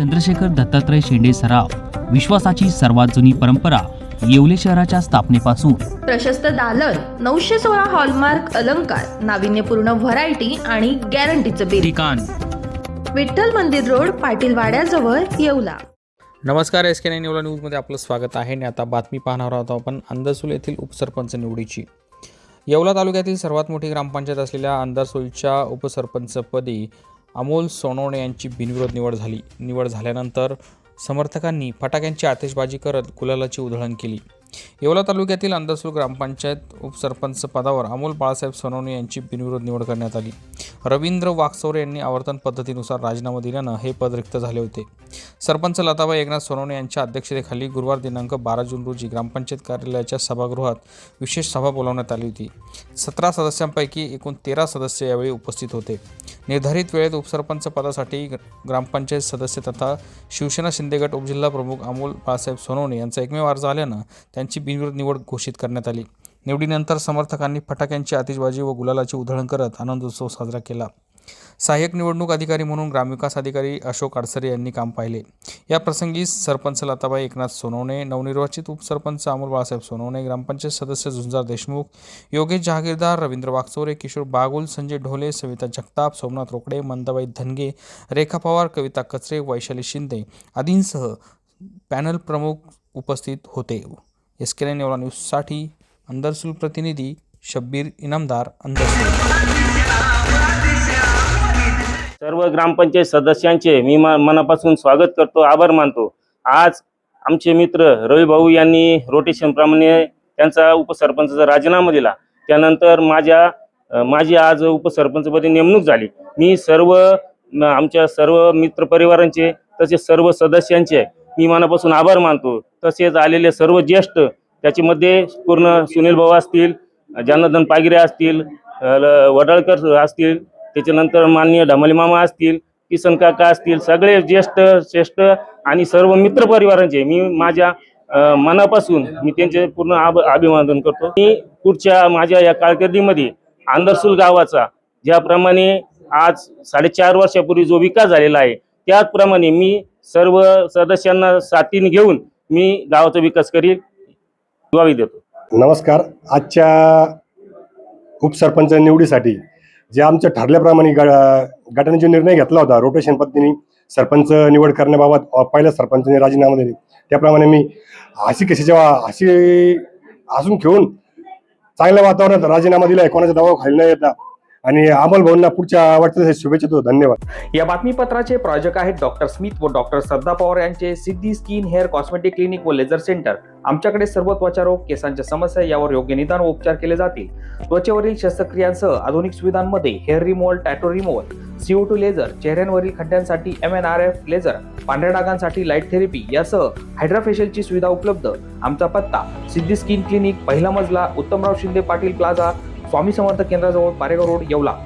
चंद्रशेखर दत्तात्रय शेंडे सराव विश्वासाची सर्वात जुनी परंपरा येवले शहराच्या स्थापनेपासून. प्रशस्त दालन नऊशे सोळा हॉलमार्क अलंकार नाविन्यपूर्ण व्हरायटी आणि गॅरंटीचं बिल ठिकाण विठ्ठल मंदिर रोड पाटील वाड्याजवळ येवला. नमस्कार एस के नाईन येवला न्यूजमध्ये आपलं स्वागत आहे. आणि आता बातमी पाहणार आहोत आपण अंदरसूल येथील उपसरपंच निवडीची. येवला तालुक्यातील सर्वात मोठी ग्रामपंचायत असलेल्या अंदरसूलच्या उपसरपंचपदी अमोल सोनवणे यांची बिनविरोध निवड झाली. निवड झाल्यानंतर समर्थकांनी फटाक्यांची आतिषबाजी करत गुलालाची उधळण केली. येवला तालुक्यातील अंदासूर ग्रामपंचायत उपसरपंच पदावर अमोल बाळासाहेब सोनवणे यांची बिनविरोध निवड करण्यात आली. रवींद्र वाकसोरे यांनी आवर्तन पद्धतीनुसार राजीनामा दिल्यानं हे पद रिक्त झाले होते. सरपंच लताबाई एकनाथ सोनवणे यांच्या अध्यक्षतेखाली गुरुवार दिनांक बारा जून रोजी ग्रामपंचायत कार्यालयाच्या सभागृहात विशेष सभा बोलावण्यात आली होती. सतरा सदस्यांपैकी एकूण तेरा सदस्य यावेळी उपस्थित होते. निर्धारित वेळेत उपसरपंच पदासाठी ग्रामपंचायत सदस्य तथा शिवसेना शिंदेगट उपजिल्हा प्रमुख अमोल बाळासाहेब सोनवणे यांचा एकमेव अर्ज आल्यानं त्यांची बिनविरोध निवड घोषित करण्यात आली. निवडीनंतर समर्थकांनी फटाक्यांची आतिषबाजी व गुलालाची उधळण करत आनंदोत्सव साजरा केला. सहाय्यक निवडणूक अधिकारी म्हणून ग्रामविकास अधिकारी अशोक आडसरे यांनी काम पाहिले. या प्रसंगी सरपंच लताबाई एकनाथ सोनवणे नवनिर्वाचित उपसरपंच अमोल बाळासाहेब सोनवणे ग्रामपंचायत सदस्य झुंजार देशमुख योगेश जहागीरदार रवींद्र वागचोरे किशोर बागुल संजय ढोले सविता जगताप सोमनाथ रोकडे मंदाबाई धनगे रेखा पवार कविता कचरे वैशाली शिंदे आदींसह पॅनल प्रमुख उपस्थित होते. एस के एन न्यूजसाठी अंदरसूल प्रतिनिधी शब्बीर इनामदार अंदरसूल. सर्व ग्रामपंचायत सदस्यांचे मी मनापासून स्वागत करतो आभार मानतो. आज आमचे मित्र रवी भाऊ यांनी रोटेशनप्रमाणे त्यांचा उपसरपंचचा राजीनामा दिला. त्यानंतर माझ्या माझी आज उपसरपंचपदी नेमणूक झाली. मी सर्व आमच्या सर्व मित्रपरिवारांचे तसेच सर्व सदस्यांचे मी मनापासून आभार मानतो. तसेच आलेले सर्व ज्येष्ठ त्याच्यामध्ये पूर्ण सुनील भाऊ असतील जनार्दन पागिरे असतील वडाळकर असतील त्याच्यानंतर माननीय ढमाले मामा असतील किसन काका असतील सगळे ज्येष्ठ श्रेष्ठ आणि सर्व मित्रपरिवारांचे मी माझ्या मनापासून मी त्यांचे पूर्ण आभ अभिवादन करतो. मी पुढच्या माझ्या या कारकिर्दीमध्ये आंदरसूल गावाचा ज्याप्रमाणे आज साडेचार वर्षापूर्वी जो विकास झालेला आहे त्याचप्रमाणे मी सर्व सदस्यांना साथीने घेऊन मी गावाचा विकास करील ग्वाही देतो. नमस्कार. आजच्या उपसरपंच निवडीसाठी जे आमच्या ठरल्याप्रमाणे ग- गटाने जो निर्णय घेतला होता रोटेशन पद्धतीने सरपंच निवड करण्याबाबत पहिल्या सरपंचाने राजीनामा दिले. त्याप्रमाणे मी अशी कशी जेव्हा अशी हसून घेऊन चांगल्या वातावरणात राजीनामा दिलाय कोणाचा दबाव खाली न येता. आणि अमोल भाऊंना पुढच्या वाटचालीसाठी शुभेच्छा देतो. धन्यवाद. या बातमीपत्राचे प्रायोजक आहेत डॉक्टर स्मिथ व डॉक्टर श्रद्धा पवार यांचे Siddhi skin hair cosmetic clinic व लेझर सेंटर. आमच्याकडे सर्व त्वचारोग केसांच्या समस्या यावर योग्य निदान व उपचार केले जातील. त्वचेवरील शस्त्रक्रियांसह आधुनिक सुविधांमध्ये hair removal tattoo removal CO two laser चेहऱ्यांवरील खड्ड्यांसाठी M N R F laser पांढऱ्या डागांसाठी लाइट थेरपी यासह हायड्राफेशियलची सुविधा उपलब्ध. आमचा पत्ता सिद्धी स्किन क्लिनिक पहिला मजला उत्तमराव शिंदे पाटील प्लाझा स्वामी समर्थ केंद्राजवळ पारेगाव रोड येवला.